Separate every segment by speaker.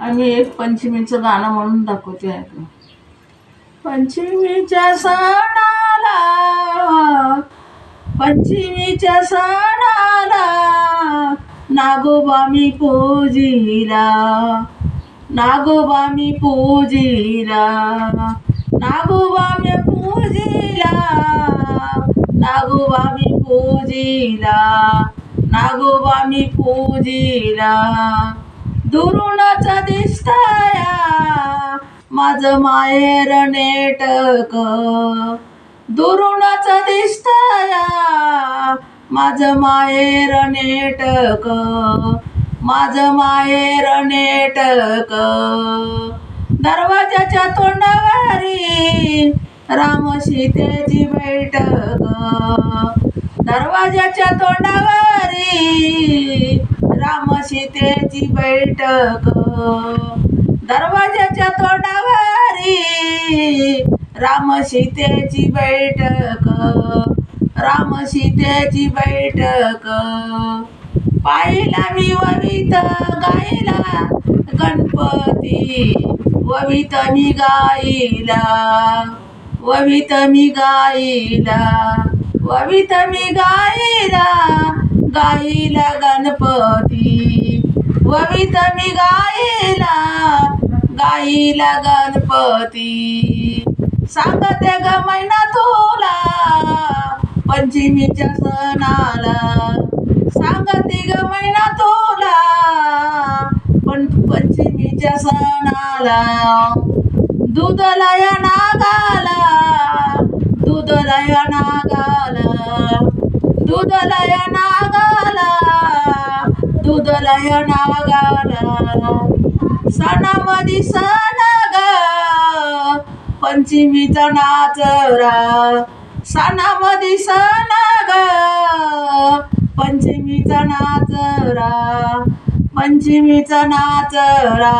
Speaker 1: आम्ही एक पंचमीचं गाणं म्हणून दाखवते आहे पंचमीच्या सणाला पंचमीच्या सणाला नागोबा मी पूजिला नागोबा मी पूजिला नागोबा मी पूजिला नागोबा मी पूजिला नागोबा मी पूजिला. दुरुणाचा दिसताया. माझ माहेर नेटक दुरुणाचा दिसताया. माझ माहेर नेटक माझ माहेर नेटक दरवाजाच्या तोंडावारी राम सीतेची बैठक. दरवाजाच्या तोंडावारी राम सीतेची बैठक. दरवाजाच्या तोंडावरी राम सीतेची बैठक. राम सीतेची बैठक. पाहिला मी ववित गायला गणपती ववित मी गायला. ववित मी गायला ववित मी गायला. गाईला गणपती. ववित मी गाईला गाईला गणपती. सांगते ग मैना तुला पंचमीच्या सणाला. सांगते ग मैना तुला पण पंचमीच्या सणाला. दूध लया नागाला दूध लया नागाला. दूधला नागाला दूधला नागाला. सणामधी सण ग पंचमीचा नाचरा सणामधी सण ग पंचमीचा नाचरा पंचमीचा नाचरा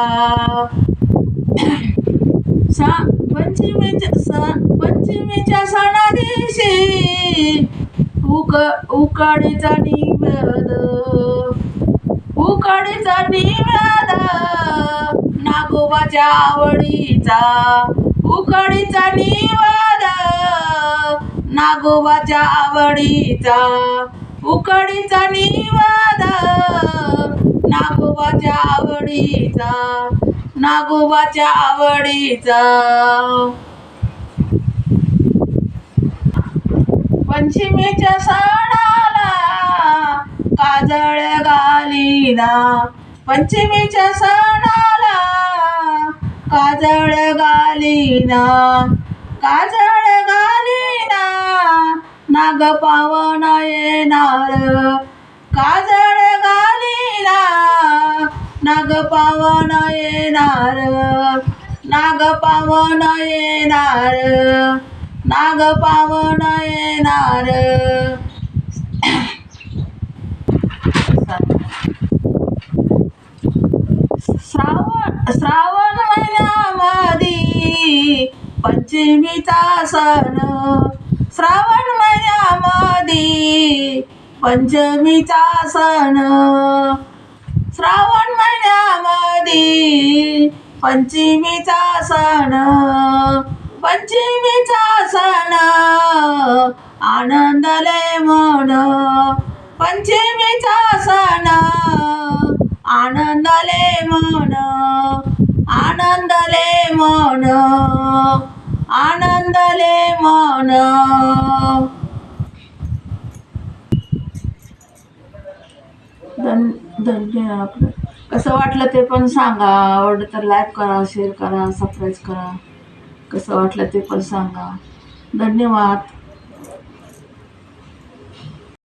Speaker 1: पंचमीच्या सण पंचमीच्या सणा दिवशी उक उकाडीचा निवेद उकाडीचा निवेद नागोबाच्या आवडीचा. उकाडीचा निवाद नागोबाच्या आवडीचा. उकाडीचा निवाद नागोबाच्या आवडीचा. नागोबाच्या आवडीचा. पंचमीच्या सणाला काजळ घालीना पंचमीच्या सणाला काजळ घालीना काजळ घालीना नाग पावन येणार. काजळ घालीना नाग पावन येणार. नाग पावन येणार. नाग पावन येणार. श्रावण श्रावण महिन्यामधी पंचमीचा सण. श्रावण महिन्यामधी पंचमीचा सण. श्रावण महिन्यामधी पंचमीचा सण. पंचमीचा सण. आनंदले मन. पंचमीचा सण. आनंदले मन. आनंदले मन. आनंदले मन. धन धन्य आपलं. कसं वाटलं ते पण सांगा. आवडलं तर लाईक करा शेअर करा सबस्क्राईब करा. कसं वाटलं ते पण सांगा. धन्यवाद.